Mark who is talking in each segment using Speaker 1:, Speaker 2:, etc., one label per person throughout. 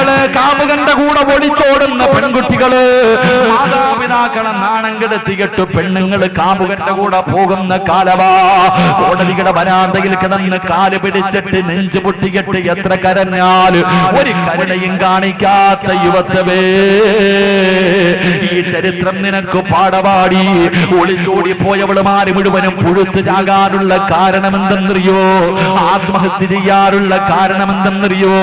Speaker 1: പെണ്ണുങ്ങൾ കാമുകന്റെ കൂടെ ഒളിച്ചോടുന്ന പെൺകുട്ടികൾ മാതാപിതാക്കളെ നാണം കെടുത്തിയിട്ട് പെണ്ണുങ്ങൾ കാമുകന്റെ കൂടെ പോകുന്ന കാലവാ. കോടതിയുടെ വരാന്തയിൽ കിടന്ന് കാൽ പിടിച്ചിട്ട് നെഞ്ചു പൊട്ടിയിട്ട് എത്ര കരഞ്ഞാൽ ഒരു കരുണയും കാണിക്കാത്ത യുവത്വേ ഈ ചരിത്രം നിനക്ക് പാടപാടി ഒളിച്ചോടി മാറി മുഴുവനും പുഴുത്തു ചാകാനുള്ള കാരണമെന്തെന്നറിയോ? ആത്മഹത്യ ചെയ്യാറുള്ള കാരണമെന്തെന്നറിയോ?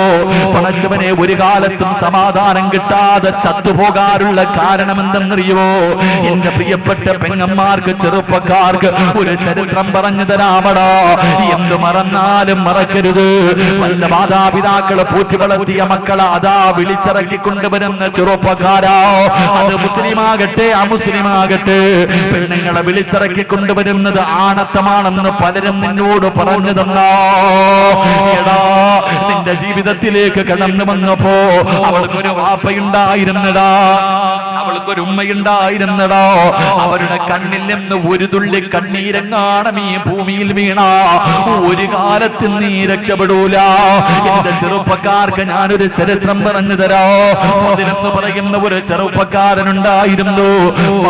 Speaker 1: പണച്ചവനെ ഒരു കാലത്തും സമാധാനം കിട്ടാതെ ചത്തുപോകാറുള്ള കാരണം എന്തെന്നറിയോ എന്റെ പ്രിയപ്പെട്ട പെങ്ങന്മാർക്ക് ചെറുപ്പക്കാർക്ക് ഒരു ചരിത്രം പറഞ്ഞു തരാമടോ. എന്ത് മറന്നാലും മറക്കരുത്. വല്ല മാതാപിതാക്കളെ പൂറ്റി വളർത്തിയ മക്കളെ അതാ വിളിച്ചിറക്കി കൊണ്ടുവരുന്ന ചെറുപ്പക്കാരോ. അത് മുസ്ലിമാകട്ടെ അമുസ്ലിമാകട്ടെ. പെണ്ണുങ്ങളെ വിളിച്ചിറക്കി കൊണ്ടുവരുന്നത് ആണത്തമാണെന്ന് പലരും നിന്നോട് പറഞ്ഞു തന്നോ. എടാ നിന്റെ ജീവിതത്തിലേക്ക് കടന്നു വന്നപ്പോ അവൾക്കൊരു വാപ്പയുണ്ടായിരുന്നടാ. അവൾക്കൊരു ഉമ്മയുണ്ടായിരുന്നടാ. അവരുടെ കണ്ണിൽ നിന്ന് ഒരു തുള്ളി കണ്ണീരങ്ങാണം ഈ ഭൂമിയിൽ വീണ. ഒരു കാലത്ത് നീ രക്ഷപ്പെടൂല. എന്റെ ചെറുപ്പക്കാർക്ക് ഞാനൊരു ചരിത്രം പറഞ്ഞു തരാ. അതിനെന്ന് പറയുന്ന ഒരു ചെറുപ്പക്കാരനുണ്ടായിരുന്നു.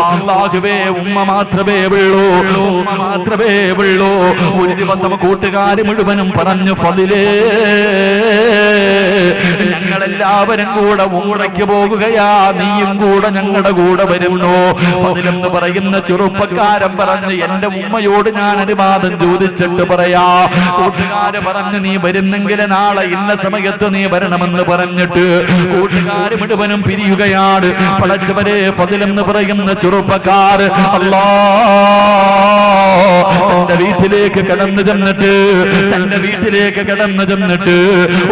Speaker 1: അല്ലാഹുവേ ഉമ്മ മാത്രമേ ഉള്ളൂ. ഉമ്മ മാത്രമേ ഉള്ളൂ. ഒരു ദിവസം കൂട്ടുകാർ മുഴുവനും പറഞ്ഞു ഫതിലേ ഞങ്ങളെല്ലാവരും കൂടെ ഊറയ്ക്ക് പോകുകയാ. നീയും കൂടെ ഞങ്ങളുടെ കൂടെ വരുന്നു. എന്ന് പറയുന്ന ചെറുപ്പക്കാരൻ പറഞ്ഞ് എന്റെ ഉമ്മയോട് ഞാൻ അനുവാദം ചോദിച്ചിട്ട് പറയാ. കൂട്ടുകാര് പറഞ്ഞു നീ വരുന്നെങ്കിൽ നാളെ ഇന്ന സമയത്ത് നീ വരണമെന്ന് പറഞ്ഞിട്ട് കൂട്ടുകാര് മുഴുവനും പിരിയുകയാണ്. പടച്ചവരെ ഫതിലെന്ന് പറയുന്ന ചെറുപ്പക്കാർ അല്ലാ. തന്റെ വീട്ടിലേക്ക് കടന്നു ചെന്നിട്ട് തന്റെ വീട്ടിലേക്ക് കടന്നു ചെന്നിട്ട്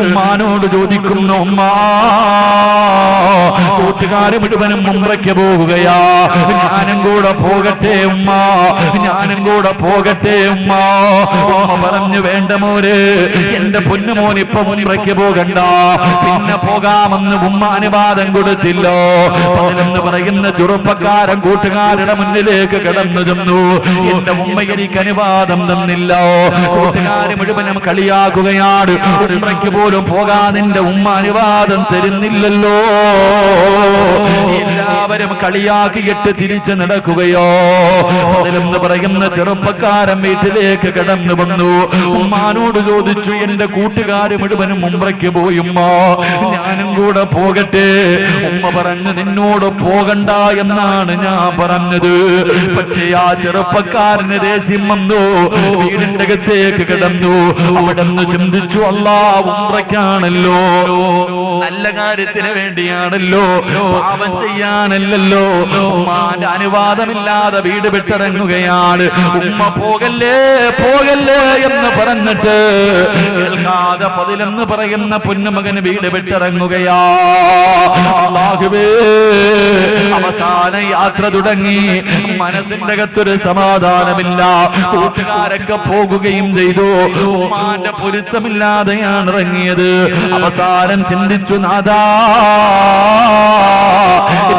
Speaker 1: ഉമ്മാനോട് ചോദിക്കുന്നു ഉമ്മ കൂട്ടുകാര് മുഴുവനും മുമ്പയ്ക്ക് പോവുകയാ ഞാനും കൂടെ പോകട്ടെ ഉമ്മ. ഞാനും കൂടെ പോകട്ടെ ഉമ്മ. പറഞ്ഞു വേണ്ട മോര് എന്റെ പൊന്നുമോൻ ഇപ്പൊ മുൻപയ്ക്ക് പോകണ്ട. പിന്നെ പോകാമെന്ന് ഉമ്മ അനുവാദം കൊടുത്തില്ലോ. എന്ന് പറയുന്ന ചെറുപ്പക്കാരൻ കൂട്ടുകാരുടെ മുന്നിലേക്ക് കടന്നു ചെന്നു. എന്റെ ഉമ്മ എനിക്ക് അനുവാദം തന്നില്ല. കൂട്ടുകാര് മുഴുവനും കളിയാക്കുകയാണ്. ഉമ്രയ്ക്ക് പോലും പോകാതിന്റെ ഉമ്മ അനുവാദം തരുന്നില്ലല്ലോ. എല്ലാവരും കളിയാക്കിയിട്ട് തിരിച്ചു നടക്കുകയോ? എന്ന് പറയുന്ന ചെറുപ്പക്കാരൻ വീട്ടിലേക്ക് കടന്നു വന്നു. ഉമ്മാനോട് ചോദിച്ചു എന്റെ കൂട്ടുകാര് മുഴുവനും ഉമ്രയ്ക്ക് പോയി ഉമ്മ. ഞാനും കൂടെ പോകട്ടെ. ഉമ്മ പറഞ്ഞു നിന്നോട് പോകണ്ട എന്നാണ് ഞാൻ പറഞ്ഞത്. പക്ഷേ ആ ചെറുപ്പക്കാരന് ദേഷ്യം വന്നു. വീടിന്റെ അകത്തേക്ക് കിടന്നു. അവിടെ നിന്ന് ചിന്തിച്ചു അല്ലാ ഉമ്രയ്ക്കാണല്ലോ. നല്ല കാര്യത്തിന് വേണ്ടിയാണല്ലോ. പാപം ചെയ്യാനല്ലല്ലോ. ഉമ്മാന്റെ അനുവാദമില്ലാതെ വീട് വിട്ടിറങ്ങുകയാണ് ഉമ്മ പോകല്ലേ പോകല്ലേ എന്ന് പറഞ്ഞിട്ട് കേൾക്കാതെ പതിലെന്ന് പറയുന്ന പൊന്നുമകന് വീട് വിട്ടിറങ്ങുകയാ അവസാന യാത്ര തുടങ്ങി. മനസ്സിന്റെ അകത്തൊരു സമാധാനമില്ല. കൂട്ടുകാരൊക്കെ പോകുകയും ചെയ്തു. ഉമ്മാന്റെ പൊരുത്തമില്ലാതെയാണ് ഇറങ്ങിയത്. അവസാനം ചിന്തിച്ചു നാദാ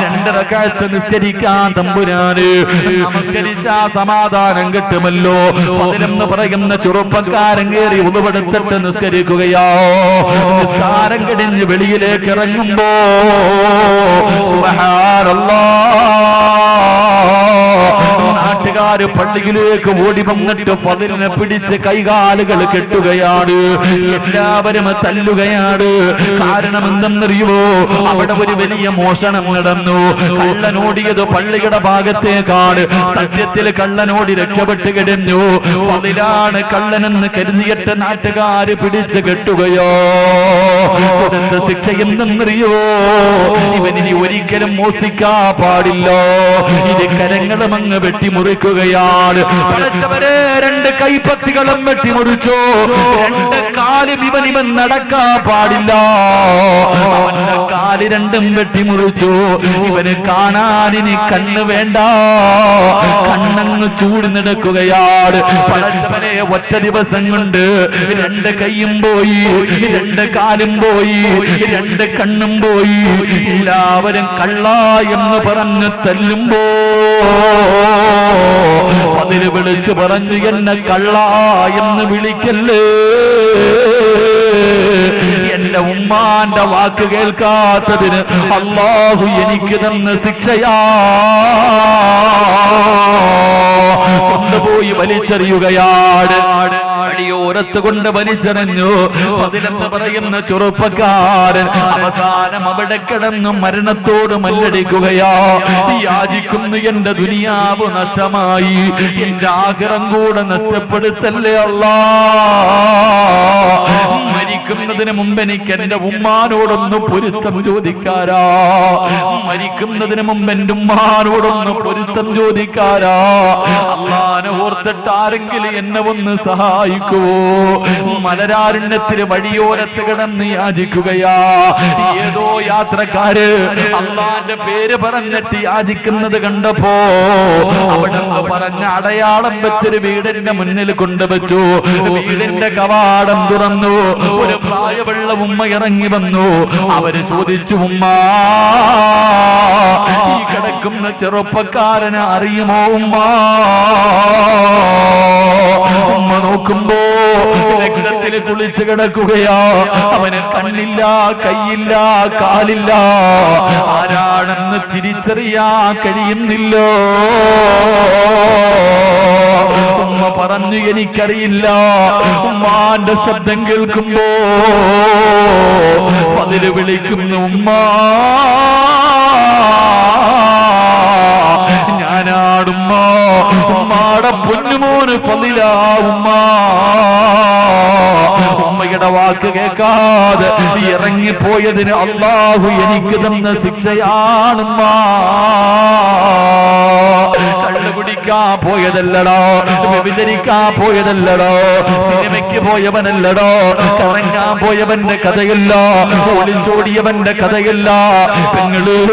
Speaker 1: രണ്ടരക്കാലത്ത് നിസ്കരിക്കാൻ തമ്പുരാന്. നമസ്കരിച്ച സമാധാനം കിട്ടുമല്ലോ. എന്ന് പറയുന്ന ചെറുപ്പക്കാരൻ കയറി ഉളവെടുത്തിട്ട് നിസ്കരിക്കുകയോ. നിസ്കാരം കിടിഞ്ഞ് വെളിയിലേക്ക് ഇറങ്ങുമ്പോ സുബ്ഹാനല്ലാഹ് നാട്ടുകാര് പള്ളിയിലേക്ക് ഓടി വന്നിട്ട് ഫതിലിനെ പിടിച്ച് കൈകാലുകൾ കെട്ടുകയാണ്. എല്ലാവരും തല്ലുകയാണ്. കാരണം എന്തെന്നറിയുമോ അവിടെ ഒരു വലിയ മോഷണം നടന്നു. കള്ളനോടിയത് പള്ളിയുടെ ഭാഗത്തേക്കാണ്. സത്യത്തിൽ കള്ളനോടി രക്ഷപ്പെട്ട് കിടന്നു. ഫതിലാണ് കള്ളനെന്ന് കരുതിയിട്ട് നാട്ടുകാര് പിടിച്ച് കെട്ടുകയോ? കൊടുത്ത ശിക്ഷ എന്തെന്നറിയോ ഇവനിനി ഒരിക്കലും മോസിക്കാ പാടില്ല. ഇത് കരങ്ങളും അങ്ങ് വെട്ടിമുറിക്കുകയാണ് പടച്ചവരെ രണ്ട് കൈപ്പത്തികളും വെട്ടിമുറിച്ചു. രണ്ട് കാലും ഇവൻ ഇവൻ നടക്കാ പാടില്ല. അവന്റെ കാൽ രണ്ടും വെട്ടിമുറിച്ചു. ഇവന് കാണാൻ ഇനി കണ്ണ് വേണ്ട. കണ്ണങ്ങ് ചൂട് നടക്കുകയാണ്. പടച്ചവനെ ഒറ്റ ദിവസം കൊണ്ട് രണ്ട് കൈയും പോയി രണ്ട് കാലും പോയി രണ്ട് കണ്ണും പോയി. എല്ലാവരും കള്ള എന്ന് പറഞ്ഞ് തല്ലുമ്പോ. അതിന് വിളിച്ചു പറഞ്ഞു എന്നെ കള്ള എന്ന് വിളിക്കല്ലേ? എന്റെ ഉമ്മാന്റെ വാക്ക് കേൾക്കാത്തതിന് അള്ളാഹു എനിക്ക് തന്ന ശിക്ഷയാ. കൊണ്ടുപോയി വലിച്ചെറിയുകയാണ്. അടിയോരത്ത് കൊണ്ട് വലിച്ചെറിഞ്ഞു. അതിലെന്ന് പറയുന്ന ചെറുപ്പക്കാരൻ അവസാനം അവിടെ കിടന്നു മരണത്തോട് മല്ലടിക്കുകയാ. യാചിക്കുന്നു എന്റെ ദുനിയാവ് നഷ്ടമായി. എന്റെ ആഗ്രഹം കൂടെ നഷ്ടപ്പെടുത്തല്ലേ അല്ല മരിക്കുന്നതിന് മുമ്പ് എനിക്ക് എന്റെ ഉമ്മാനോടൊന്ന് പൊരുത്തം ചോദിക്കാരാ. മരിക്കുന്നതിന് മുമ്പ് എന്റെ ഉമ്മാനോടൊന്ന് പൊരുത്തം ചോദിക്കാരാ അള്ളാനെ ഓർത്തിട്ട് ആരെങ്കിലും എന്നെ ഒന്ന് സഹായിക്കുവോ? മലരാരുണ്യത്തിന് വഴിയോരത്ത് കിടന്ന് യാചിക്കുകയാ. ഏതോ യാത്രക്കാര് അള്ളാന്റെ പേര് പറഞ്ഞിട്ട് യാചിക്കുന്നത് കണ്ടപ്പോ അവിടെ പറഞ്ഞ അടയാളം വെച്ചൊരു വീടിന്റെ മുന്നിൽ കൊണ്ടുവച്ചു. വീടിന്റെ കവാടം തുറന്നു. ഒരു പ്രായമുള്ള ഉമ്മ ഇറങ്ങി വന്നു. അവർ ചോദിച്ചു ഉമ്മ ഈ കിടക്കുന്ന ചെറുപ്പക്കാരനെ അറിയുമോ ഉമ്മ? ഉമ്മ നോക്കുമ്പോ രക്തത്തിൽ കുളിച്ചു കിടക്കുകയാ. അവന് കണ്ണില്ല കയ്യില്ല കാലില്ല. ആരാണെന്ന് തിരിച്ചറിയാ കഴിയുന്നില്ലോ? ഉമ്മ പറഞ്ഞു എനിക്കറിയില്ല. ഉമ്മാന്റെ ശബ്ദം കേൾക്കുമ്പോ അതിൽ വിളിക്കുന്നു ഉമ്മ ഞാനാടുമ്മ ഉമ്മാടെ പൊന്നുമോന് ഫതിലാ ഉമ്മ ഉമ്മയുടെ വാക്ക് കേൾക്കാതെ ഇറങ്ങിപ്പോയതിന് അള്ളാഹു എനിക്ക് തന്ന ശിക്ഷയാണുമ്മ കള്ളു കുടിക്കാൻ പോയതല്ലടോ വ്യഭിചരിക്കാൻ പോയതല്ലടോ സിനിമയ്ക്ക് പോയവനല്ലടോ കറങ്ങാൻ പോയവന്റെ കഥയല്ല ഒളിച്ചോടിയവന്റെ കഥയല്ല. പെങ്ങളൂർ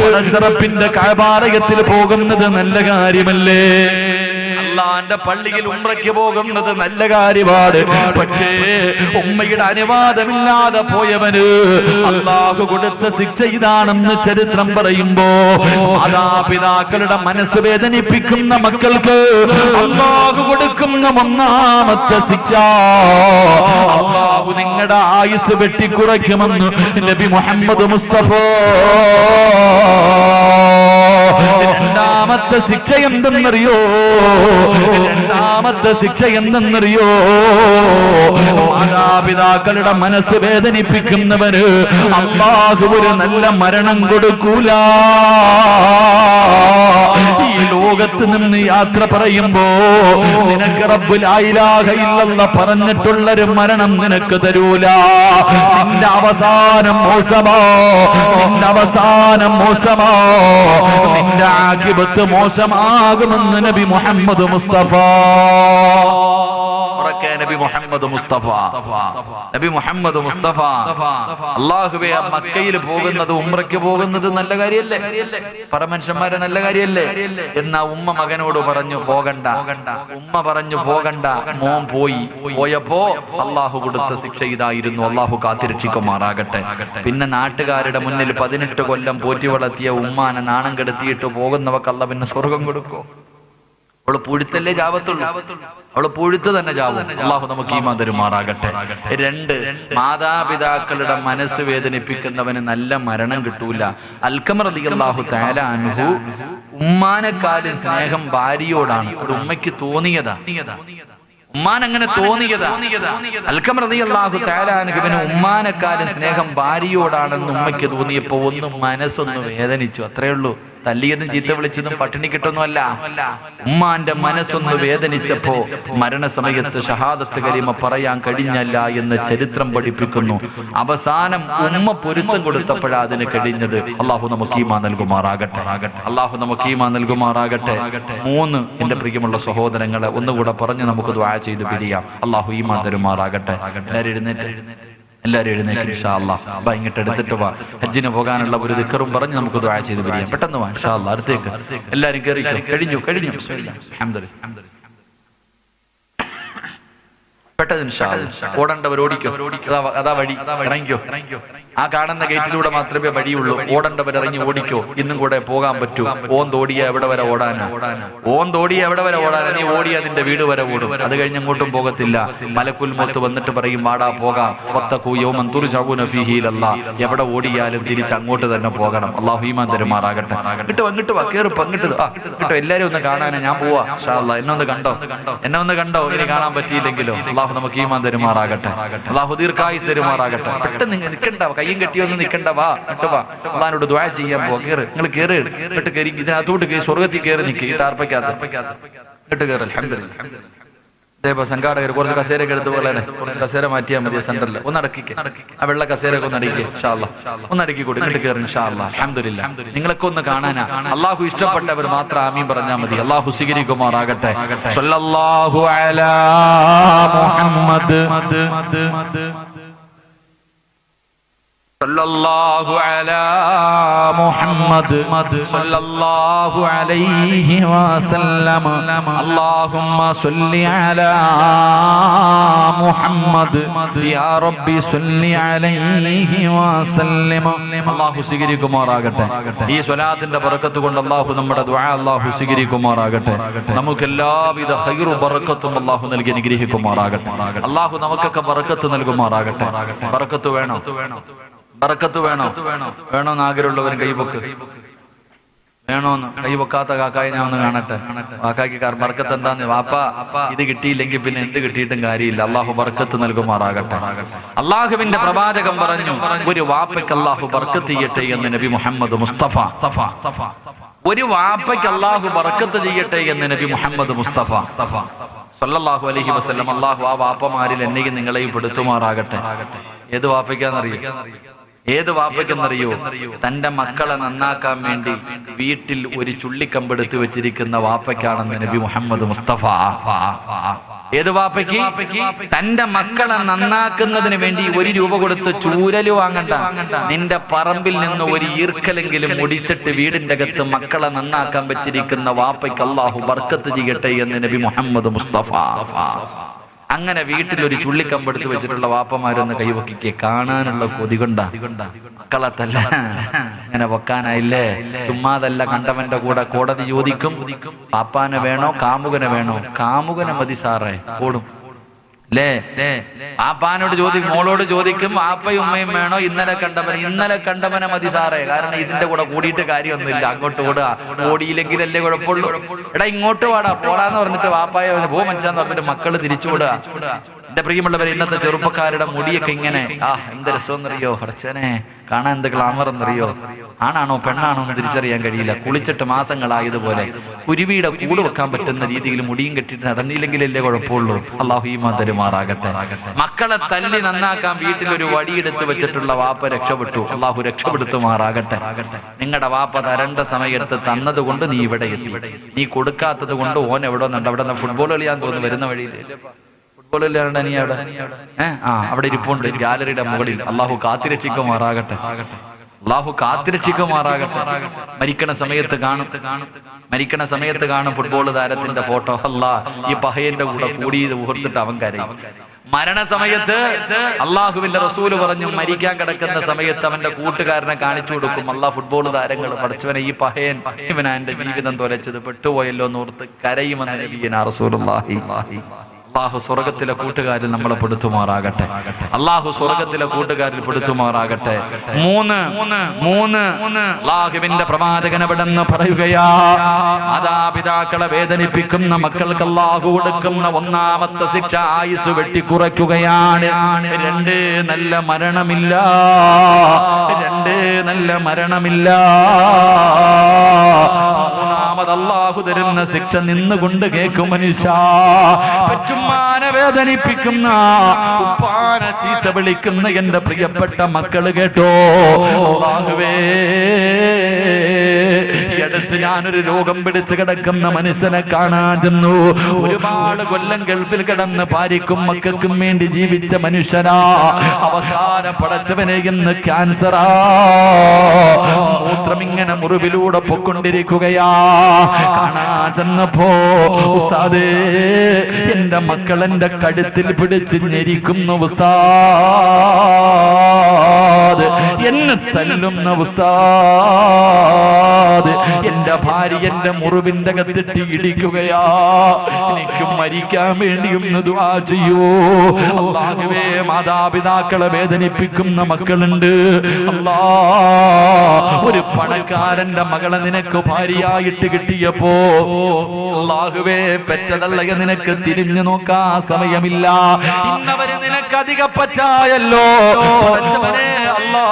Speaker 1: പടച്ചിറപ്പിന്റെ കഴപാലയത്തിൽ പോകുന്നത് നല്ല കാര്യമല്ലേ? അള്ളാന്റെ പള്ളിയിൽ ഉമ്രയ്ക്ക് പോകുന്നത് നല്ല കാര്യമാണ്. പക്ഷേ ഉമ്മയുടെ അനുവാദമില്ലാതെ പോയവന് അള്ളാഹു കൊടുത്ത ശിക്ഷ ഇതാണെന്ന് ചരിത്രം പറയുമ്പോ മാതാപിതാക്കളുടെ മനസ്സ് വേദനിപ്പിക്കുന്ന മക്കൾക്ക് അള്ളാഹു കൊടുക്കുന്ന ഒന്നാമത്തെ ശിക്ഷ. അള്ളാഹു നിങ്ങളുടെ ആയുസ് വെട്ടിക്കുറയ്ക്കുമെന്ന് നബി മുഹമ്മദ് മുസ്തഫ രണ്ടാമത്തെ ശിക്ഷ എന്തെന്നറിയോ? രണ്ടാമത്തെ ശിക്ഷ എന്തെന്നറിയോ? മാതാപിതാക്കളുടെ മനസ്സ് വേദനിപ്പിക്കുന്നവര് അള്ളാഹു ഒരു നല്ല മരണം കൊടുക്കൂല. ഈ ലോകത്ത് നിന്ന് യാത്ര പറയുമ്പോ നിനക്ക് റബ്ബുലായില്ലാഹയില്ലെന്ന പറഞ്ഞിട്ടുള്ളൊരു മരണം നിനക്ക് തരൂല. നിന്റെ അവസാനം മോശമോ. നിന്റെ അവസാനം മോശമോ. നിന്റെ ആകിബത്ത് മോശമാകുമെന്ന് നബി മുഹമ്മദ് മുസ്തഫ. നബി മുഹമ്മദ് മുസ്തഫ. നബി മുഹമ്മദ് മുസ്തഫ. അള്ളാഹുബെ മക്കയിൽ പോകുന്നത് ഉമ്രയ്ക്ക് പോകുന്നത് നല്ല കാര്യല്ലേ? പരമനുഷ്യന്മാരെ നല്ല കാര്യല്ലേ? എന്നാ ഉമ്മ മകനോട് പറഞ്ഞു പോകണ്ട. ഉമ്മ പറഞ്ഞു പോകണ്ട. മോൻ പോയി. പോയപ്പോ അള്ളാഹു കൊടുത്ത ശിക്ഷ ഇതായിരുന്നു. അള്ളാഹു കാത്തിരക്ഷിക്കുമാറാകട്ടെ. പിന്നെ നാട്ടുകാരുടെ മുന്നിൽ പതിനെട്ട് കൊല്ലം പോറ്റി വളർത്തിയ ഉമ്മാനെ നാണം കെടുത്തിയിട്ട് പോകുന്നവക്കല്ല പിന്നെ സ്വർഗം കൊടുക്കോ. അവൾ പുഴുത്തല്ലേ ജാവത്തുള്ളൂ അവൾ പുഴുത്ത് തന്നെ ചാവും. അള്ളാഹു നമുക്ക് ഈ തരുമാറാകട്ടെ. രണ്ട് മാതാപിതാക്കളുടെ മനസ്സ് വേദനിപ്പിക്കുന്നവന് നല്ല മരണം കിട്ടൂല. അൽക്കമർ അലി അള്ളാഹു താല അനുഹു ഉമ്മാനെക്കാളും സ്നേഹം ഭാര്യയോടാണ്. അത് ഉമ്മയ്ക്ക് തോന്നിയതാ. ഉമ്മാൻ അങ്ങനെ തോന്നിയതാ. അൽക്കമർ അലി അള്ളാഹു താലാനുഹുവിന് ഉമ്മാനെക്കാളും സ്നേഹം ഭാര്യയോടാണെന്ന് ഉമ്മയ്ക്ക് തോന്നിയപ്പോ ഒന്ന് മനസ്സൊന്ന് വേദനിച്ചു. അത്രേ ഉള്ളൂ. തല്ലിയതും ചീത്ത വിളിച്ചതും പട്ടിണി കിട്ടുന്നല്ല ഉമ്മാന്റെ മനസ്സൊന്ന് വേദനിച്ചപ്പോ മരണസമയത്ത് ഷഹാദത്ത് കരീമ പറയാൻ കഴിഞ്ഞല്ല എന്ന് ചരിത്രം പഠിപ്പിക്കുന്നു. അവസാനം ഉമ്മ പൊരുത്തം കൊടുത്തപ്പോഴാ അതിന് കഴിഞ്ഞത്. അള്ളാഹു നമുക്ക് ഈമാ നൽകുമാറാകട്ടെ. അള്ളാഹു നമുക്ക് ഈമാ നൽകുമാറാകട്ടെ. മൂന്ന് എന്റെ പ്രിയമുള്ള സഹോദരങ്ങളെ ഒന്നുകൂടെ പറഞ്ഞ് നമുക്ക് ദ്വായ ചെയ്ത് പിരിയാം. അള്ളാഹു ഈമാ തരുമാറാകട്ടെ. എഴുന്നേറ്റ്. എല്ലാവരും എഴുന്നേക്കും ഇൻഷാ അല്ലാഹ് ബാ ഇങ്ങോട്ട് എടുത്തിട്ട് വാ. ഹജ്ജിന് പോകാനുള്ള ഒരു ദിക്കറും പറഞ്ഞ് നമുക്ക് ദുആ ചെയ്ത് പിരിയാം പെട്ടെന്ന് വാ അല്ലാഹ് അടുത്തേക്ക്. എല്ലാവരും കയറിക്കോ കഴിഞ്ഞു കഴിഞ്ഞു. പെട്ടെന്ന് ഓടേണ്ടവർ ഓടിക്കോ അതാ അതാ ഇറങ്ങിക്കോ. ഇറങ്ങിക്കോ.
Speaker 2: ആ കാണുന്ന ഗേറ്റിലൂടെ മാത്രമേ വഴിയുള്ളൂ. ഓടേണ്ടവർ ഇറങ്ങി ഓടിക്കോ. ഇന്നും കൂടെ പോകാൻ പറ്റൂ. ഓൻ തോടിയ എവിടെ വരെ ഓടാനാ? ഓൻ തോടിയ എവിടെ വരെ ഓടാനാ? നീ ഓടി അതിന്റെ വീട് വരെ ഓടും. അത് കഴിഞ്ഞ് അങ്ങോട്ടും പോകത്തില്ല. മലക്കുൽ മൊത്ത് വന്നിട്ട് പറയും വാടാ പോകാം. എവിടെ ഓടിയാലും തിരിച്ച് അങ്ങോട്ട് തന്നെ പോകണം. അള്ളാഹു ഹീമാൻ തരുമാറാകട്ടെ ഇട്ട് അങ്ങോട്ട് വാ കേറി പങ്കിട്ട് ആ കിട്ടോ എല്ലാരും ഒന്ന് കാണാനാ? ഞാൻ പോവാ. എന്നെ ഒന്ന് കണ്ടോ? എന്നെ ഒന്ന് കണ്ടോ? ഇനി കാണാൻ പറ്റിയില്ലെങ്കിലോ? അള്ളാഹു നമുക്ക് ഹീമാൻ തരുമാറാകട്ടെ അള്ളാഹു ദീർഘായി തരുമാറാകട്ടെ പെട്ടെന്ന് നിൽക്കണ്ട കയ്യും കെട്ടിയൊന്നും നിൽക്കണ്ട വാ ഇട്ട് വാ. അള്ളഹാനോട് ദ്വാ ചെയ്യാൻ പോ കയറ് നിങ്ങൾ കേറ് കേട്ട് കയറി ഇതിനകത്തോട്ട് കയറി സ്വർഗത്തിൽ കയറി നിൽക്കുക ഈ ടാർപ്പയ്ക്കകത്ത് കേട്ട് കയറി അതേപോലെ സംഘാടകർ കുറച്ച് കസേരയൊക്കെ എടുത്ത് പോലെ കുറച്ച് കസേര മാറ്റിയാൽ മതി സെന്ററിൽ ഒന്ന് അടക്കിക്ക്. ആ വെള്ള കസേരയൊക്കെ ഒന്ന് അടിക്കുക ഷാല്ല ഒന്ന് അടക്കി കൂടി ഇങ്ങോട്ട് കയറി ഷാല്ല അഹമ്മദില്ല നിങ്ങളൊക്കെ ഒന്ന് കാണാനാ. അള്ളാഹു ഇഷ്ടപ്പെട്ടവർ മാത്രം ആമീൻ പറഞ്ഞാൽ മതി. അള്ളാഹു സ്വീകരിക്കുമാറാകട്ടെ. സല്ലല്ലാഹു അലാ മുഹമ്മദ് صلى الله على محمد صلى الله عليه وسلم اللهم صل على محمد يا ربي صل عليه وسلم അള്ളാഹു സ്വീകരിക്കുമാറാകട്ടെ ഈ സ്വലാത്തിന്റെ ബറക്കത്ത് കൊണ്ട് അള്ളാഹു നമ്മുടെ ദുആ അള്ളാഹു സ്വീകരിക്കുമാറാകട്ടെ നമുക്ക് എല്ലാവിധ ഹൈറു ബറക്കത്തും അള്ളാഹു നൽകി അനുഗ്രഹിക്കുമാറാകട്ടെ അള്ളാഹു നമുക്കൊക്കെ ബറക്കത്ത് നൽകുമാറാകട്ടെ ബറക്കത്ത് വേണോ ബറക്കത്ത് വേണോ? വേണോന്ന് ആഗ്രഹമുള്ളവൻ കൈപൊക്ക്? വേണോന്ന് കൈ വെക്കാത്ത കാക്കായി ഞാൻ ഒന്ന് കാണട്ടെ. കാക്കായ്ക്ക് ബർക്കത്ത് എന്താന്ന് വാപ്പ ഇത് കിട്ടിയില്ലെങ്കിൽ പിന്നെ എന്ത് കിട്ടിയിട്ടും കാര്യമില്ല. അള്ളാഹു ബർക്കത്ത് നൽകുമാറാകട്ടെ. അള്ളാഹുവിന്റെ പ്രവാചകം പറഞ്ഞു ഒരു വാപ്പയ്ക്ക് അള്ളാഹു ബർക്കത്ത് ചെയ്യട്ടെ എന്ന് നബി മുഹമ്മദ് മുസ്തഫ. ഒരു വാപ്പയ്ക്ക് അള്ളാഹു ബർക്കത്ത് ചെയ്യട്ടെ എന്ന് നബി മുഹമ്മദ് മുസ്തഫ. സല്ലല്ലാഹു അലൈഹി വസല്ലം അള്ളാഹു ആ വാപ്പമാരിൽ എന്നെയും നിങ്ങളെയും പെടുത്തുമാറാകട്ടെ. ഏത് വാപ്പയ്ക്കാന്നറിയോ? ഏത് വാപ്പയ്ക്കെന്നറിയോ തന്റെ മക്കളെ നന്നാക്കാൻ വേണ്ടി വീട്ടിൽ ഒരു ചുള്ളിക്കമ്പെടുത്ത് വെച്ചിരിക്കുന്ന വാപ്പയ്ക്കാണ് നബി മുഹമ്മദ് മുസ്തഫ. ഏത് വാപ്പയ്ക്ക്? തന്റെ മക്കളെ നന്നാക്കുന്നതിന് വേണ്ടി ഒരു രൂപ കൊടുത്ത് ചൂരൽ വാങ്ങണ്ട. നിന്റെ പറമ്പിൽ നിന്ന് ഒരു ഈർക്കലെങ്കിലും മുടിച്ചിട്ട് വീടിന്റെ അകത്ത് മക്കളെ നന്നാക്കാൻ വെച്ചിരിക്കുന്ന വാപ്പയ്ക്ക് അള്ളാഹു ബർക്കത്ത് ചെയ്യട്ടെ എന്ന് നബി മുഹമ്മദ് മുസ്തഫ. അങ്ങനെ വീട്ടിൽ ഒരു ചുള്ളിക്കമ്പെടുത്ത് വെച്ചിട്ടുള്ള വാപ്പമാരൊന്ന് കൈവക്കിക്ക്. കാണാനുള്ള കൊതി കൊണ്ടാ മക്കളത്തല്ല അങ്ങനെ വെക്കാനായില്ലേ? ചുമ്മാതല്ല കണ്ടവന്റെ കൂടെ കോടതി ചോദിക്കും. പാപ്പാനെ വേണോ? കാമുകനെ വേണോ? കാമുകനെ മതി സാറേ. ഓടും. ലേ ആപ്പാനോട് ചോദിക്കും മോളോട് ചോദിക്കും ആപ്പയും ഉമ്മയും വേണോ? ഇന്നലെ കണ്ടവനെ ഇന്നലെ കണ്ടവനെ മതി സാറേ. കാരണം ഇതിന്റെ കൂടെ കൂടിയിട്ട് കാര്യമൊന്നുമില്ല. അങ്ങോട്ട് ഓടുക. ഓടിയില്ലെങ്കിലല്ലേ കുഴപ്പമുള്ളൂ. എടാ ഇങ്ങോട്ട് വാടാ. പോടാന്ന് പറഞ്ഞിട്ട് വാപ്പായ പോ മനുഷ്യാന്ന് പറഞ്ഞിട്ട് മക്കൾ തിരിച്ചു വിടുക. എന്റെ പ്രിയമുള്ളവരെ ഇന്നത്തെ ചെറുപ്പക്കാരുടെ മുടിയൊക്കെ ഇങ്ങനെ ആ എന്ത് രസമെന്നറിയോ? ഹർച്ചനെ കാണാൻ എന്ത് ഗ്ലാമർ എന്നറിയോ ആണാണോ പെണ്ണാണോ എന്ന് തിരിച്ചറിയാൻ കഴിയില്ല. കുളിച്ചിട്ട് മാസങ്ങളായതുപോലെ കുരുവിയുടെ കൂട് വെക്കാൻ പറ്റുന്ന രീതിയിൽ മുടിയും കെട്ടിട്ട് നടന്നില്ലെങ്കിലല്ലേ കുഴപ്പമുള്ളൂ. അള്ളാഹു ഈമാ തരുമാറാകട്ടെ. മക്കളെ തല്ലി നന്നാക്കാൻ വീട്ടിൽ ഒരു വടിയെടുത്ത് വെച്ചിട്ടുള്ള വാപ്പ രക്ഷപ്പെട്ടു. അള്ളാഹു രക്ഷപ്പെടുത്തുമാറാകട്ടെ. നിങ്ങളുടെ വാപ്പ തരണ്ട സമയത്ത് തന്നത് കൊണ്ട് നീ ഇവിടെ എത്തി. നീ കൊടുക്കാത്തത് കൊണ്ട് ഓൻ എവിടെ നിന്നുണ്ട്? അവിടെ നിന്ന് ഫുട്ബോൾ കളിയാൻ തോന്നുന്നു വരുന്ന വഴിയിൽ ഫുട്ബോൾ അനിയ അവിടെ? ഏഹ് ആ അവിടെ ഇരിപ്പുണ്ട്. ഗാലറിയുടെ മുകളിൽ. അള്ളാഹു കാത്തിരക്ഷിക്കുമാറാകട്ടെ. അള്ളാഹു കാത്തിരക്ഷിക്കുമാറാകട്ടെ. മരിക്കണ സമയത്ത് കാണും. മരിക്കണ സമയത്ത് കാണും. ഫുട്ബോൾ താരത്തിന്റെ ഫോട്ടോ അല്ലാ ഈ പഹയന്റെ കൂടെ കൂടി ഓർത്തിട്ട് അവൻ കരയും. മരണസമയത്ത് അള്ളാഹുവിന്റെ റസൂൽ പറഞ്ഞു മരിക്കാൻ കിടക്കുന്ന സമയത്ത് അവന്റെ കൂട്ടുകാരനെ കാണിച്ചു കൊടുക്കും. അള്ളാഹ് ഫുട്ബോൾ താരങ്ങൾ പഠിച്ചവനെ ഈ പഹയൻ ഇവനാ എന്റെ ജീവിതം തുലച്ചത് പെട്ടുപോയല്ലോ എന്ന് എന്നോർത്ത് കരയുമെന്ന് നബിയനാ റസൂലുള്ളാഹി അള്ളാഹു സ്വർഗത്തിലെ കൂട്ടുകാരിൽ നമ്മളെ പെടുത്തുമാറാകട്ടെ. അള്ളാഹു സ്വർഗത്തിലെ കൂട്ടുകാരിൽ പെടുത്തുമാറാകട്ടെ. മൂന്ന് മൂന്ന് അള്ളാഹുവിന്റെ പ്രവാചകൻ എവിടെന്ന് പറയുകയാ? മാതാപിതാക്കളെ വേദനിപ്പിക്കുന്ന മക്കൾക്ക് അള്ളാഹു കൊടുക്കുന്ന ഒന്നാമത്തെ ശിക്ഷ ആയുസ് വെട്ടിക്കുറയ്ക്കുകയാണ്. രണ്ട് നല്ല മരണമില്ല. രണ്ട് നല്ല മരണമില്ല. മൂന്നാമത് അള്ളാഹു തരുന്ന ശിക്ഷ നിന്നുകൊണ്ട് കേൾക്കും മനുഷ്യ. പറ്റുമാനെ വേദനിപ്പിക്കുന്ന ഉപ്പാന ചീത്ത വിളിക്കുന്ന എന്റെ പ്രിയപ്പെട്ട മക്കൾ കേട്ടോ. അള്ളാഹുവേ
Speaker 1: അടുത്ത് ഞാനൊരു രോഗം പിടിച്ച് കിടക്കുന്ന മനുഷ്യനെ കാണാൻ ചെന്നു. ഒരുപാട് കൊല്ലം ഗൾഫിൽ കിടന്ന് ഭാര്യക്കും മക്കൾക്കും വേണ്ടി ജീവിച്ച മനുഷ്യനാ. അവസാന പടച്ചവനെ ഇന്ന് ക്യാൻസറാ. മൂത്രം ഇങ്ങനെ മുറിവിലൂടെ പൊക്കൊണ്ടിരിക്കുകയാ. കാണാ ചെന്നപ്പോ ഉസ്താദേ എന്റെ മക്കൾ എന്റെ കഴുത്തിൽ പിടിച്ച് ഞെരിക്കുന്ന ഉസ്താദ്. എന്നെ തല്ലുന്ന ഉസ്താദ്. എന്റെ ഭാര്യ എന്റെ മുറിവിന്റെ കത്തിട്ട് ഇടിക്കുകയാ എനിക്ക് മരിക്കാൻ വേണ്ടി ഒന്ന് ദുആ ചെയ്യൂ. അള്ളാഹുവേ മാതാപിതാക്കളെ വേദനിപ്പിക്കുന്ന മക്കളുണ്ട്. അല്ലാ ഒരു പണക്കാരന്റെ മകളെ നിനക്ക് ഭാര്യയായിട്ട് കിട്ടിയപ്പോ അല്ലാഹുവേ പെറ്റതള്ളയെ നിനക്ക് തിരിഞ്ഞു നോക്കാൻ സമയമില്ല. ഇന്നവര് നിനക്ക് അധിക പറ്റായല്ലോ അല്ലാ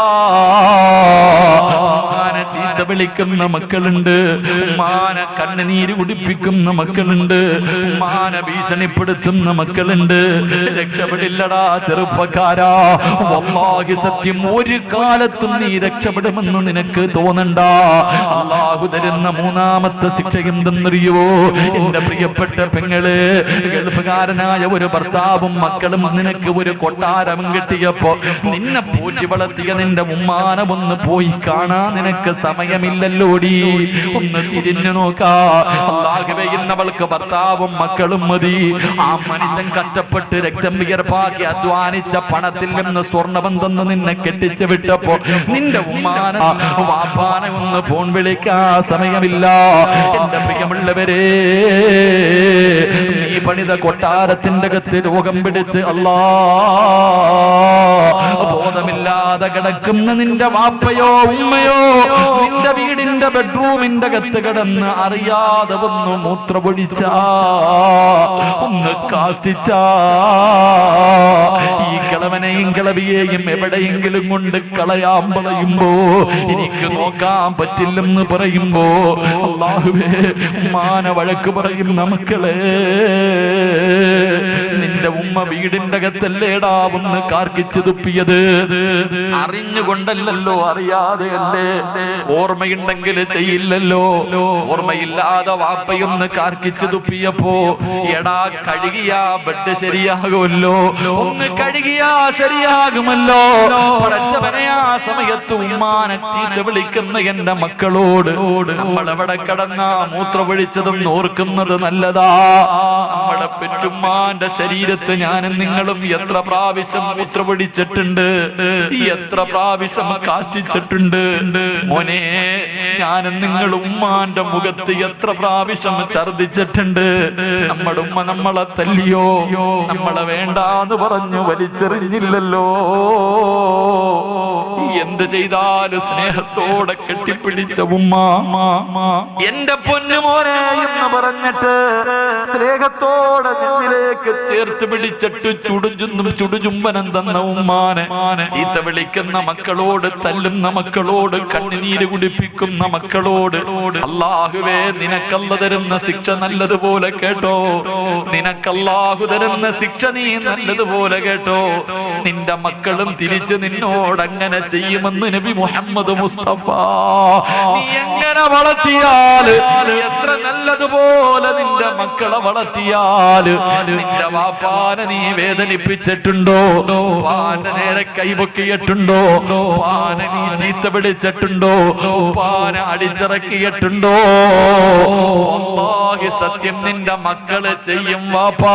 Speaker 1: ചീത്ത വിളിക്കുന്ന മക്കളുണ്ട്. ഉമ്മാനെ കണ്ണുനീര് കുടിപ്പിക്കുന്ന മക്കളുണ്ട്. ഉമ്മാനെ ഭീഷണിപ്പെടുത്തുന്ന മക്കളുണ്ട്. രക്ഷപ്പെടില്ലടാ ചെറുപ്പക്കാരാ. വല്ലാഹി സത്യം ഒരു കാലത്തും നീ രക്ഷപ്പെടുമെന്ന് നിനക്ക് തോന്നണ്ട. അള്ളാഹു തരുന്ന മൂന്നാമത്തെ ശിക്ഷ എന്തെന്നറിയുവോ? എന്റെ പ്രിയപ്പെട്ട പെങ്ങൾ ഗൾഫുകാരനായ ഒരു ഭർത്താവും മക്കളും നിനക്ക് ഒരു കൊട്ടാരം കിട്ടിയപ്പോ നിന്നെ പൂറ്റി വളർത്തിയ നിന്റെ ഉമ്മാനമൊന്ന് പോയി കാണാൻ നിനക്ക് സമയമില്ലല്ലോടി. ഒന്ന് തിരിഞ്ഞു നോക്കാ. ഇന്നവൾക്ക് ഭർത്താവും മക്കളും മതി. ആ മനുഷ്യൻ കഷ്ടപ്പെട്ട് രക്തം വിയർപ്പാക്കി അധ്വാനിച്ച പണത്തിൽ നിന്ന് സ്വർണബന്ധം നിന്നെ കെട്ടിച്ചു വിട്ടപ്പോ നിന്റെ ഉമ്മാന വാപ്പാനെ ഒന്ന് ഫോൺ വിളിക്കാ. സമയമില്ല. എന്റെ പ്രിയമുള്ളവരെ നീ പണിത കൊട്ടാരത്തിന്റെ അകത്ത് രോഗം പിടിച്ച് അല്ലാ ബോധമില്ലാതെ കിടക്കുന്ന നിന്റെ വാപ്പയോ ഉമ്മയോ നിന്റെ വീടിന്റെ ബെഡ്റൂമിന്റെ അകത്ത് കിടന്ന് അറിയാതെ വന്നു മൂത്രപൊഴിച്ച ഒന്ന് കാഷ്ടിച്ച. ഈ കിളവനെയും കിളവിയെയും എവിടെയെങ്കിലും കൊണ്ട് കളയാൻ പറയുമ്പോ എനിക്ക് നോക്കാൻ പറ്റില്ലെന്ന് പറയുമ്പോ അള്ളാഹുവേ മാന വഴക്ക് പറയും നമുക്കളെ നിന്റെ ഉമ്മ വീടിന്റെ അകത്തല്ലേടാ ഒന്ന് കാർക്കിച്ചു തുപ്പിയത്? അറിഞ്ഞുകൊണ്ടല്ലോ അറിയാതെ അല്ലേ ഓർമ്മയുണ്ടെങ്കിൽ ചെയ്യില്ലല്ലോ. ഓർമ്മയില്ലാതെ വാപ്പയൊന്ന് കാർക്കിച്ചു തുപ്പിയപ്പോ എടാ കഴുകിയാ ബെഡ് ശരിയാകുമല്ലോ. ഒന്ന് കഴുകിയാ ശരിയാകുമല്ലോ. പടച്ചവനെ ആ സമയത്ത് ഉമ്മാനെ വിളിക്കുന്ന എന്റെ മക്കളോട് നമ്മൾ എവിടെ കടന്ന മൂത്രമൊഴിച്ചതും ഓർക്കുന്നത് നല്ലതാ. നമ്മുടെ പെറ്റുമ്മാന്റെ ശരീരത്ത് ഞാനും നിങ്ങളും എത്ര പ്രാവശ്യം മൂത്രമൊഴിച്ചിട്ടുണ്ട് എത്ര പ്രാവശ്യം കാഷ്ടിച്ചിട്ടുണ്ട്? മോനെ ഞാനും നിങ്ങൾ ഉമ്മാന്റെ മുഖത്ത് എത്ര പ്രാവശ്യം ഛർദിച്ചിട്ടുണ്ട് നമ്മുടെ ഉമ്മ നമ്മളെ തല്ലിയോ? നമ്മളെ വേണ്ടാന്ന് പറഞ്ഞു വലിച്ചെറിഞ്ഞില്ലല്ലോ. എന്ത് ചെയ്താലും സ്നേഹത്തോടെ കെട്ടിപ്പിടിച്ച ഉമ്മ. എന്റെ പൊന്നുമോനെ എന്ന് പറഞ്ഞിട്ട് സ്നേഹത്തോടെ നെഞ്ചിലേക്ക് ചേർത്ത് പിടിച്ചിട്ട് ചുടുചുന്നും ചുടുചുംബനം തന്ന ഉമ്മാനെ. ചീത്ത വിളിക്കുന്ന മക്കളോട് തല്ലുന്ന മക്കളോട് കണ്ണുനീര് കുടിപ്പിക്കുന്ന മക്കളോട് അള്ളാഹുവേ നിനക്കല്ല തരുന്ന ശിക്ഷ നല്ലതുപോലെ കേട്ടോ. നിനക്കല്ലാഹു തരുന്ന ശിക്ഷ നീ നല്ലതുപോലെ കേട്ടോ. നിന്റെ മക്കളും തിരിച്ച് നിന്നോട് അങ്ങനെ ചെയ്യുമെന്ന് നബി മുഹമ്മദ് മുസ്തഫ. നീ എങ്ങനെ വളർത്തിയാൽ എത്ര നല്ലതുപോലെ നിന്റെ മക്കളെ വളർത്തിയാൽ നിന്റെ വാപ്പാനെ നീ വേദനിപ്പിച്ചിട്ടുണ്ടോ? പാന്റെ നേരെ കൈപൊക്കിയിട്ടുണ്ടോ പാനെ നീ ചീത്ത പിടിച്ചിട്ടുണ്ടോ പാനെ അടിച്ചിറക്കിയിട്ടുണ്ടോ? സത്യം നിന്റെ മക്കൾ ചെയ്യും വാപ്പാ.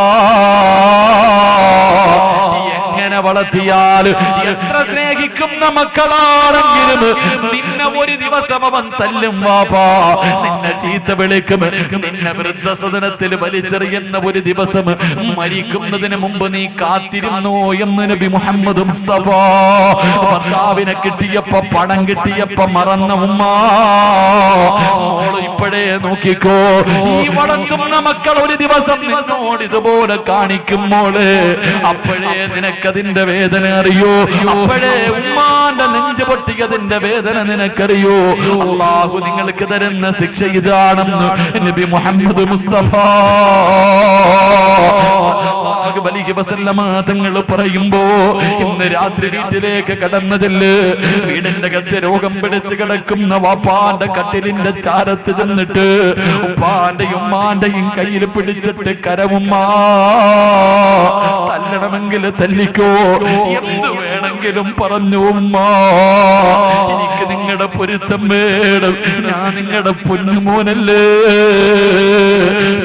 Speaker 1: എങ്ങനെ വളർത്തിയാൽ? എത്ര സ്നേഹിക്കുന്ന മക്കളാണെങ്കിലും നിന്നെ ഒരു ദിവസം അവൻ തല്ലും വാപ്പാ നിന്നെ ചീത്ത വിളിക്കും നിന്നെ വൃദ്ധസദനത്തിൽ വലിച്ചെറിയുന്ന ഒരു ദിവസം മരിക്കുന്നതിന് മുമ്പ് നീ കാത്തിരുന്നു എന്ന് നബി മുഹമ്മദ് മുസ്തഫ. ഭർത്താവിനെ കിട്ടിയപ്പോ പണം കിട്ടിയപ്പോ മറന്ന ഉമ്മ. ഇപ്പോഴേ നോക്കിക്കോ ഈ വളർത്തുന്ന മക്കൾ ഒരു ദിവസം നിന്നോട് ഇതുപോലെ കാണിക്കും മോൾ. അപ്പോഴേ നിനക്കതിന്റെ വേദന അറിയോ? അപ്പോഴേ ഉമ്മാന്റെ നെഞ്ച് പൊട്ടിയതിന്റെ വേദന നിനക്കറിയോ? അള്ളാഹു നിങ്ങൾക്ക് തരുന്ന ശിക്ഷ ഇതാണെന്ന് നബി മുഹമ്മദ് മുസ്തഫ. സല്ലല്ലാഹു അലൈഹി വസല്ലമ തങ്ങൾ പറയുമ്പോ ഇന്ന് രാത്രി വീട്ടിലേക്ക് കടന്നതിൽ വീടിന്റെ അകത്ത് രോഗം പിടിച്ച് കിടക്കുന്ന വാപ്പാന്റെ കട്ടിലിന്റെ ചാരത്ത് ചെന്നിട്ട് ഉപ്പാന്റെയും ഉമ്മാന്റെയും കയ്യിൽ പിടിച്ചിട്ട് കരവുമ്മാ തല്ലണമെങ്കിൽ തല്ലിക്കോ എന്ത് വേണമെങ്കിലും പറഞ്ഞു ഉമ്മ എനിക്ക് നിങ്ങളുടെ പൊരുത്തം വേണം. ഞാൻ നിങ്ങളുടെ പൊന്നുമോനല്ലേ?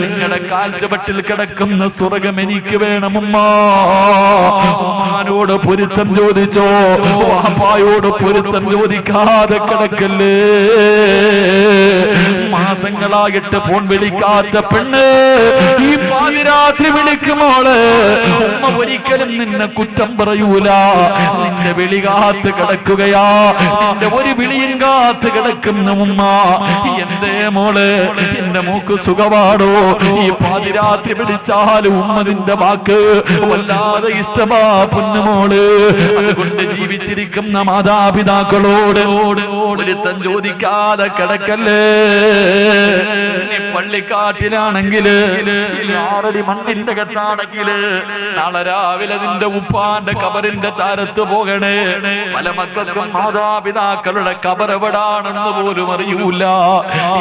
Speaker 1: നിങ്ങളുടെ കാൽച്ചവട്ടിൽ കിടക്കുന്ന സ്വർഗം എനിക്ക് വേണമുമ്മ ഉമ്മാനോട് പൊരുത്തം ചോദിച്ചോ? വാപ്പായോട് പൊരുത്തം ചോദിക്കാതെ കിടക്കല്ലേ? മാസങ്ങളായിട്ട് ഫോൺ വിളിക്കാത്ത പെണ്ണ് ഈ പാതിരാത്രി വിളിക്കുമോൾ ഉമ്മ ഒരിക്കലും നിന്നെ കുറ്റം പറയൂല. നിന്റെ വിളി കാത്ത് കിടക്കുകയാ. നിന്റെ ഒരു വിളിയും കാത്ത് കിടക്കുന്ന ഉമ്മ. എന്തേ മോൾ? എന്റെ മൂക്ക് സുഖമാണോ? ഈ പാതിരാത്രി വിളിച്ചാലും ഉമ്മ നിന്റെ വാക്ക് വല്ലാതെ ഇഷ്ടമാ പൊന്നുമോൾ അതുകൊണ്ട് ജീവിച്ചിരിക്കുന്ന മാതാപിതാക്കളോട് ഒരുത്തൻ ചോദിക്കാതെ കിടക്കല്ലേ? പള്ളിക്കാട്ടിലാണെങ്കിൽ ആറടി മണ്ണിന്റെ കത്താണെങ്കിൽ നാളെ രാവിലെ നിന്റെ ഉപ്പാന്റെ കബറിന്റെ ചാരത്ത് പോകണേ. പല മക്കൾക്കും മാതാപിതാക്കളുടെ കബർ എവിടാണെന്ന് പോലും അറിയൂല.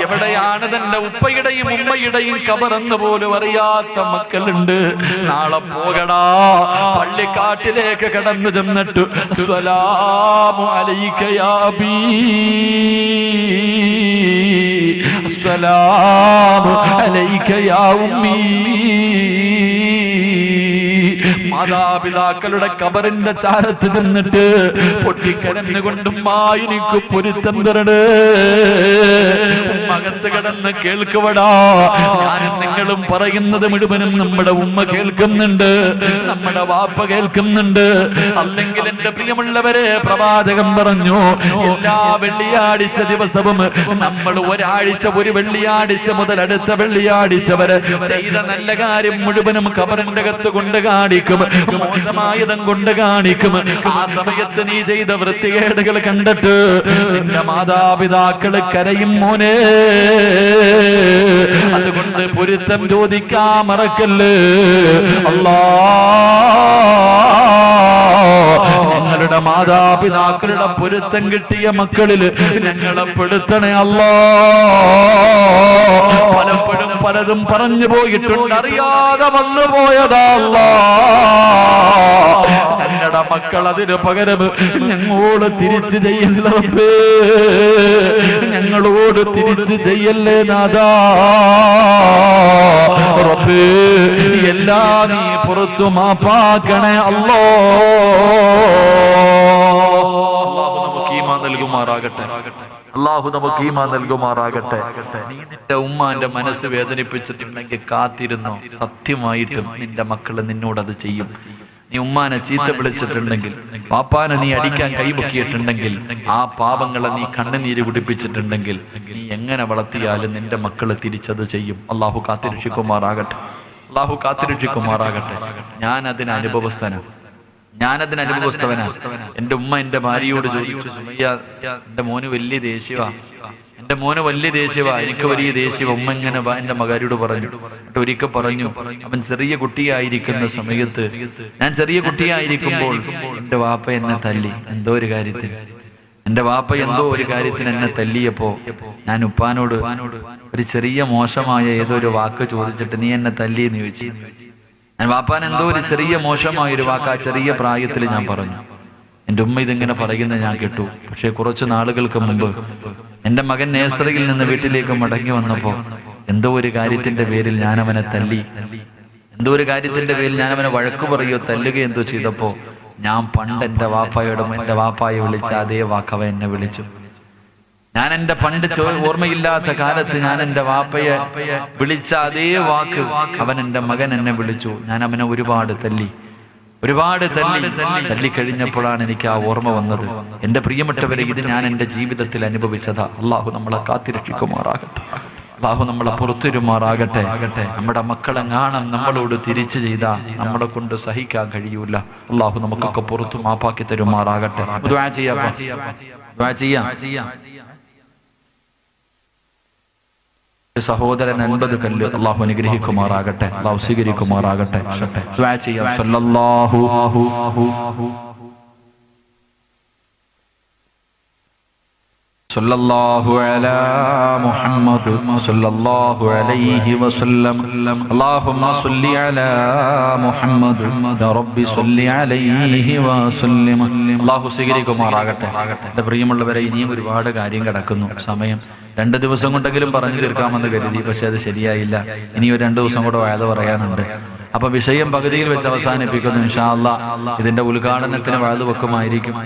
Speaker 1: എവിടെയാണ് തന്റെ ഉപ്പയുടെയും ഉമ്മയുടെയും കബറെന്ന് പോലും അറിയാത്ത മക്കളുണ്ട്. നാളെ പോകടാ. പള്ളിക്കാട്ടിലേക്ക് കടന്നു ചെന്നിട്ട് സ്വലാമു അലൈക യാ അബീ السلام عليك يا أمي മാതാപിതാക്കളുടെ കബറിന്റെ ചാരത്ത് നിന്നിട്ട് പൊട്ടിക്കരഞ്ഞുകൊണ്ടും എനിക്ക് പൊരുത്തം തരണേ മകത്ത് കിടന്ന് കേൾക്കുവടാ. നിങ്ങളും പറയുന്നത് മുഴുവനും നമ്മുടെ ഉമ്മ കേൾക്കുന്നുണ്ട് നമ്മുടെ വാപ്പ കേൾക്കുന്നുണ്ട്. അല്ലെങ്കിൽ എന്റെ പ്രിയമുള്ളവരെ പ്രവാചകം പറഞ്ഞു എല്ലാ വെള്ളിയാഴ്ച ദിവസവും നമ്മൾ ഒരാഴ്ച ഒരു വെള്ളിയാഴ്ച മുതൽ അടുത്ത വെള്ളിയാഴ്ച വരെ ചെയ്ത നല്ല കാര്യം മുഴുവനും കബറിന്റെ അകത്ത് കൊണ്ട് കാണിക്കും. മോശമായതും കൊണ്ട് കാണിക്കും. ആ സമയത്ത് നീ ചെയ്ത വൃത്തികേടുകൾ കണ്ടിട്ട് നിന്റെ മാതാപിതാക്കൾ കരയും മോനെ. അതുകൊണ്ട് പൊരുത്തം ചോദിക്കാ മറക്കല്ലേ. അല്ലാ. ഞങ്ങളുടെ മാതാപിതാക്കളുടെ പൊരുത്തം കിട്ടിയ മക്കളിൽ ഞങ്ങളെ പെടുത്തണേ അല്ലോ. പലപ്പോഴും പലതും പറഞ്ഞു പോയിട്ടുണ്ട് അറിയാതെ വന്നു പോയതാ ഞങ്ങളുടെ മക്കൾ അതിന് പകരം ഞങ്ങളോട് തിരിച്ചു ചെയ്യല്ലേ ഞങ്ങളോട് തിരിച്ചു ചെയ്യല്ലേ നാദാ റബ്ബേ എല്ലാം നീ പുറത്തു മാപ്പാക്കണേ അല്ലോ അള്ളാഹു നമുക്ക് ഈമാൻ നൽകുമാറാകട്ടെ. അള്ളാഹു നമുക്ക് ഈമാൻ നൽകുമാറാകട്ടെ. നിന്റെ ഉമ്മാന്റെ മനസ്സ് വേദനിപ്പിച്ചിട്ടുണ്ടെങ്കിൽ കാത്തിരുന്നു? സത്യമായിട്ടും നിന്റെ നിന്നോട് അത് ചെയ്യും. നീ ഉമ്മാനെ ചീത്ത വിളിച്ചിട്ടുണ്ടെങ്കിൽ പാപ്പാനെ നീ അടിക്കാൻ കൈപൊക്കിയിട്ടുണ്ടെങ്കിൽ ആ പാപങ്ങളെ നീ കണ്ണുനീര് കുടിപ്പിച്ചിട്ടുണ്ടെങ്കിൽ നീ എങ്ങനെ വളർത്തിയാലും നിന്റെ മക്കൾ തിരിച്ചത് ചെയ്യും. അള്ളാഹു കാത്തിരക്ഷിക്കുമാറാകട്ടെ. അള്ളാഹു കാത്തിരക്ഷിക്കുമാറാകട്ടെ. ഞാൻ അതിന് അനുഭവസ്ഥനാണ് ഞാനതിന് അനുഭവസ്ഥവനാ. എന്റെ ഉമ്മ എന്റെ ഭാര്യയോട് ചോദിച്ചു സുമയ്യ എന്റെ മോന് വലിയ ദേഷ്യവാ. എന്റെ മോനെ വലിയ ദേഷ്യവാ. എനിക്ക് വലിയ ദേഷ്യവ. ഉമ്മ ഇങ്ങനെ വാ എന്റെ മകാരിയോട് പറഞ്ഞു. ഒരിക്കൽ പറഞ്ഞു അവൻ ചെറിയ കുട്ടിയായിരിക്കുന്ന സമയത്ത് ഞാൻ ചെറിയ കുട്ടിയായിരിക്കുമ്പോൾ എന്റെ വാപ്പ എന്നെ തല്ലി. എന്തോ ഒരു കാര്യത്തിൽ എന്റെ വാപ്പ എന്തോ ഒരു കാര്യത്തിന് എന്നെ തല്ലിയപ്പോ ഞാൻ ഉപ്പാനോട് ഒരു ചെറിയ മോശമായ ഏതോ ഒരു വാക്ക് ചോദിച്ചിട്ട് നീ എന്നെ തല്ലി എന്ന് ചോദിച്ചു. ഞാൻ വാപ്പാൻ എന്തോ ഒരു ചെറിയ മോശമായ ഒരു വാക്ക് ആ ചെറിയ പ്രായത്തിൽ ഞാൻ പറഞ്ഞു. എന്റെ ഉമ്മ ഇതിങ്ങനെ പറയുന്നത് ഞാൻ കേട്ടു. പക്ഷേ കുറച്ച് നാളുകൾക്ക് മുമ്പ് എന്റെ മകൻ നേസറിയിൽ നിന്ന് വീട്ടിലേക്ക് മടങ്ങി വന്നപ്പോൾ എന്തോ ഒരു കാര്യത്തിന്റെ പേരിൽ ഞാൻ അവനെ തല്ലി. എന്തോ ഒരു കാര്യത്തിന്റെ പേരിൽ ഞാൻ അവനെ വഴക്ക് പറയുകയോ തല്ലുകയോ എന്തോ ചെയ്തപ്പോൾ ഞാൻ പണ്ട് എന്റെ വാപ്പായോടും എന്റെ വാപ്പായെ വിളിച്ച അതേ വാക്കവ എന്നെ വിളിച്ചു. ഞാൻ എന്റെ പണ്ട് ഓർമ്മയില്ലാത്ത കാലത്ത് ഞാൻ എന്റെ വാപ്പയെ വിളിച്ച അതേ വാക്ക് അവൻ എന്റെ മകൻ എന്നെ വിളിച്ചു. ഞാൻ അവനെ ഒരുപാട് തല്ലി. ഒരുപാട് തല്ലി തല്ലിക്കഴിഞ്ഞപ്പോഴാണ് എനിക്ക് ആ ഓർമ്മ വന്നത്. എന്റെ പ്രിയപ്പെട്ടവരെ ഇത് ഞാൻ എന്റെ ജീവിതത്തിൽ അനുഭവിച്ചതാ. അള്ളാഹു നമ്മളെ കാത്തിരക്ഷിക്കുമാറാകട്ടെ. അള്ളാഹു നമ്മളെ പുറത്തുരുമാറാകട്ടെ. നമ്മുടെ മക്കളെ മക്കളെങ്ങാണം നമ്മളോട് തിരിച്ചു ചെയ്ത നമ്മളെ കൊണ്ട് സഹിക്കാൻ കഴിയൂല. അള്ളാഹു നമുക്കൊക്കെ പുറത്തു മാപ്പാക്കി തരുമാറാകട്ടെ. ചെയ്യാം ചെയ്യാം.
Speaker 2: ഒരു സഹോദരൻ അൻപത് കല്ല് അള്ളാഹു അനുഗ്രഹിക്കുമാറാകട്ടെ അള്ളാഹു സ്വീകരിക്കുമാറാകട്ടെ ദുആ ചെയ്യാം സല്ലല്ലാഹു صلى الله على محمد صلى الله عليه وسلم اللهم صل على محمد يا رب صل عليه وسلم അള്ളാഹു സ്വീകരിക്കുമാറാകട്ടെ എൻ്റെ പ്രിയമുള്ളവരെ ഇനിയും ഒരുപാട് കാര്യം കിടക്കുന്നു സമയം രണ്ട് ദിവസം കൊണ്ടെങ്കിലും പറഞ്ഞു തീർക്കാമെന്ന് കരുതി പക്ഷെ അത് ശരിയായില്ല. ഇനി ഒരു രണ്ട് ദിവസം കൂടെ വയത് പറയാനുണ്ട്. അപ്പൊ വിഷയം പകുതിയിൽ വെച്ച് അവസാനിപ്പിക്കുന്നു ഇൻഷാല്ല ഇതിന്റെ ഉദ്ഘാടനത്തിന് വയത് വെക്കുമായിരിക്കും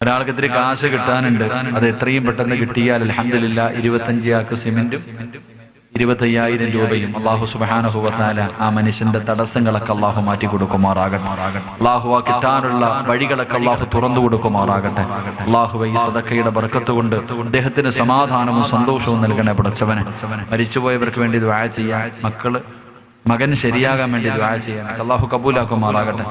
Speaker 2: ഒരാൾക്ക് ഇത്തിരി കാശ് കിട്ടാനുണ്ട്. അത് എത്രയും പെട്ടെന്ന് കിട്ടിയാൽ അലഹമില്ല ഇരുപത്തഞ്ച് ആക്ക് സിമെന്റും ഇരുപത്തയ്യായിരം രൂപയും അള്ളാഹു സുബാനുഭവത്താല ആ മനുഷ്യന്റെ തടസ്സങ്ങളൊക്കെ അള്ളാഹു മാറ്റി കൊടുക്കുമാറാകട്ടെ. അള്ളാഹു ആ കിട്ടാനുള്ള വഴികളൊക്കെ അള്ളാഹു തുറന്നു കൊടുക്കുമാറാകട്ടെ. അള്ളാഹു ഈ സദക്കയുടെ ബർക്കത്ത് കൊണ്ട് അദ്ദേഹത്തിന് സമാധാനവും സന്തോഷവും നൽകണേ പടച്ചവനെ. മരിച്ചുപോയവർക്ക് വേണ്ടി ദ്വായ ചെയ്യാൻ മക്കൾ മകൻ ശരിയാകാൻ വേണ്ടി ദ്വായ ചെയ്യാൻ അള്ളാഹു കബൂലാക്കുമാറാകട്ടെ.